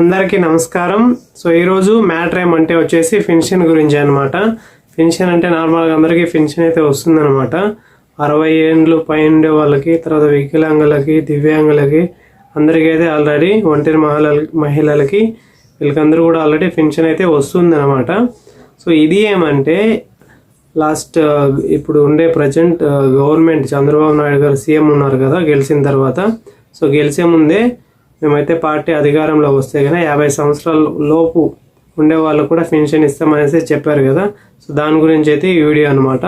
అందరికీ నమస్కారం. సో ఈరోజు మ్యాటర్ ఏమంటే వచ్చేసి ఫిన్షన్ గురించి అనమాట ఫిన్షన్ అంటే నార్మల్గా అందరికీ ఫిన్షన్ అయితే వస్తుందన్నమాట. అరవై ఏండ్లు పైన ఉండే వాళ్ళకి తర్వాత వికలాంగులకి దివ్యాంగులకి అందరికీ అయితే ఆల్రెడీ ఒంటరి మహిళల మహిళలకి వీళ్ళకందరూ కూడా ఆల్రెడీ ఫిన్షన్ అయితే వస్తుందన్నమాట. సో ఇది ఏమంటే లాస్ట్ ఇప్పుడు ఉండే ప్రజెంట్ గవర్నమెంట్ చంద్రబాబు నాయుడు గారు సీఎం ఉన్నారు కదా గెలిచిన తర్వాత. సో గెలిచే ముందే మేమైతే పార్టీ అధికారంలో వస్తే కదా యాభై సంవత్సరాల లోపు ఉండే వాళ్ళు కూడా పెన్షన్ ఇస్తామనేసి చెప్పారు కదా. సో దాని గురించి అయితే ఈ వీడియో అనమాట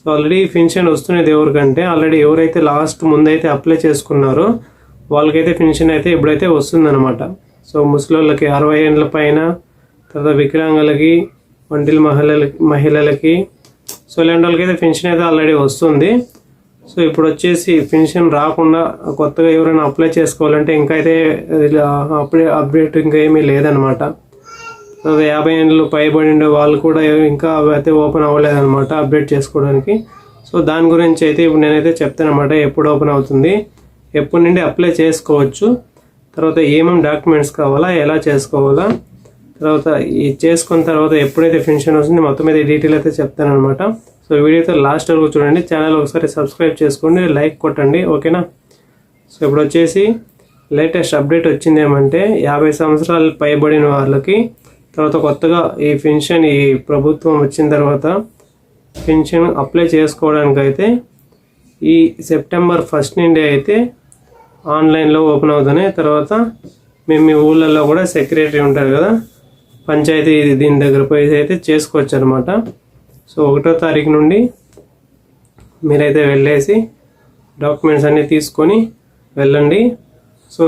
సో ఆల్రెడీ పెన్షన్ వస్తున్నది ఎవరికంటే ఆల్రెడీ ఎవరైతే లాస్ట్ ముందైతే అప్లై చేసుకున్నారో వాళ్ళకైతే పెన్షన్ అయితే ఇప్పుడైతే వస్తుందన్నమాట. సో ముసలోళ్ళకి అరవై ఏళ్ళ పైన తర్వాత వికలాంగులకి ఒంటిల మహిళలకి మహిళలకి సో ఇలాంటి వాళ్ళకైతే పెన్షన్ అయితే ఆల్రెడీ వస్తుంది. సో ఇప్పుడు వచ్చేసి పెన్షన్ రాకుండా కొత్తగా ఎవరైనా అప్లై చేసుకోవాలంటే ఇంకా అయితే అప్డే అప్డేట్ ఇంకా ఏమీ లేదనమాట సో యాభై ఏళ్ళు పైబడి ఉండే వాళ్ళు కూడా ఇంకా అవి అయితే ఓపెన్ అవ్వలేదన్నమాట అప్డేట్ చేసుకోవడానికి. సో దాని గురించి అయితే ఇప్పుడు నేనైతే చెప్తానమాట ఎప్పుడు ఓపెన్ అవుతుంది ఎప్పటి నుండి అప్లై చేసుకోవచ్చు తర్వాత ఏమేమి డాక్యుమెంట్స్ కావాలా ఎలా చేసుకోవాలా తర్వాత ఈ చేసుకున్న తర్వాత ఎప్పుడైతే పెన్షన్ వస్తుంది మొత్తం మీద డీటెయిల్ అయితే చెప్తానమాట సో వీడియో అయితే లాస్ట్ వరకు చూడండి. ఛానల్ ఒకసారి సబ్స్క్రైబ్ చేసుకోండి. లైక్ కొట్టండి. ఓకేనా సో ఇప్పుడు వచ్చేసి లేటెస్ట్ అప్డేట్ వచ్చింది ఏమంటే యాభై సంవత్సరాలు పైబడిన వాళ్ళకి తర్వాత కొత్తగా ఈ పెన్షన్ ఈ ప్రభుత్వం వచ్చిన తర్వాత పెన్షన్ అప్లై చేసుకోవడానికి అయితే ఈ సెప్టెంబర్ ఫస్ట్ నుండి అయితే ఆన్లైన్లో ఓపెన్ అవుతున్నాయి. తర్వాత మేము మీ ఊళ్ళల్లో కూడా సెక్రటరీ ఉంటారు కదా పంచాయతీ ఇది దీని దగ్గర పోయి అయితే చేసుకోవచ్చు అనమాట సో ఒకటో తారీఖు నుండి మీరైతే వెళ్ళేసి డాక్యుమెంట్స్ అన్నీ తీసుకొని వెళ్ళండి. సో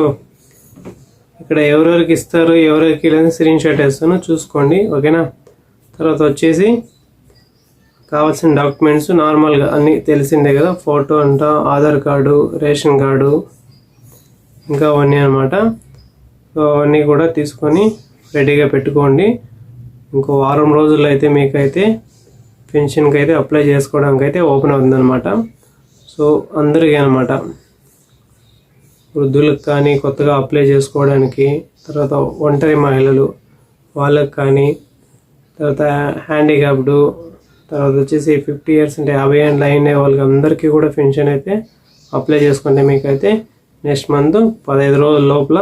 ఇక్కడ ఎవరెవరికి ఇస్తారు ఎవరెవరికి లేదని స్క్రీన్ షాట్ వేస్తాను చూసుకోండి. ఓకేనా? తర్వాత వచ్చేసి కావాల్సిన డాక్యుమెంట్స్ నార్మల్గా అన్నీ తెలిసిందే కదా ఫోటో అంట ఆధార్ కార్డు రేషన్ కార్డు ఇంకా అవన్నీ అనమాట సో అవన్నీ కూడా తీసుకొని రెడీగా పెట్టుకోండి. ఇంకో వారం రోజుల్లో అయితే మీకైతే పెన్షన్కి అయితే అప్లై చేసుకోవడానికి అయితే ఓపెన్ అవుతుందన్నమాట. సో అందరికీ అనమాట వృద్ధులకు కానీ కొత్తగా అప్లై చేసుకోవడానికి తర్వాత ఒంటరి మహిళలు వాళ్ళకి కానీ తర్వాత హ్యాండిక్యాప్డ్ తర్వాత వచ్చేసి ఫిఫ్టీ ఇయర్స్ అంటే యాభై ఏళ్ళు అయిన వాళ్ళకి అందరికీ కూడా పెన్షన్ అయితే అప్లై చేసుకుంటే మీకైతే నెక్స్ట్ మంత్ పదహైదు రోజుల లోపల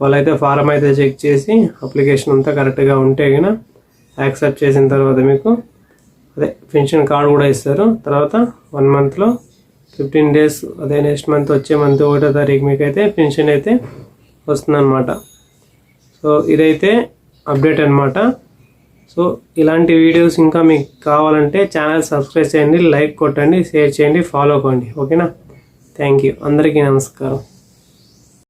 వాళ్ళైతే ఫారం అయితే చెక్ చేసి అప్లికేషన్ అంతా కరెక్ట్గా ఉంటే కనుక యాక్సెప్ట్ చేసిన తర్వాత మీకు అదే పెన్షన్ కార్డు కూడా ఇస్తారు. తర్వాత వన్ మంత్లో ఫిఫ్టీన్ డేస్ అదే నెక్స్ట్ మంత్ వచ్చే మంత్ ఒకటో తారీఖు మీకు అయితే పెన్షన్ అయితే వస్తుందన్నమాట. సో ఇదైతే అప్డేట్ అనమాట సో ఇలాంటి వీడియోస్ ఇంకా మీకు కావాలంటే ఛానల్ సబ్స్క్రైబ్ చేయండి లైక్ కొట్టండి షేర్ చేయండి ఫాలో అవ్వండి. ఓకేనా? Thank you. అందరికీ నమస్కారం.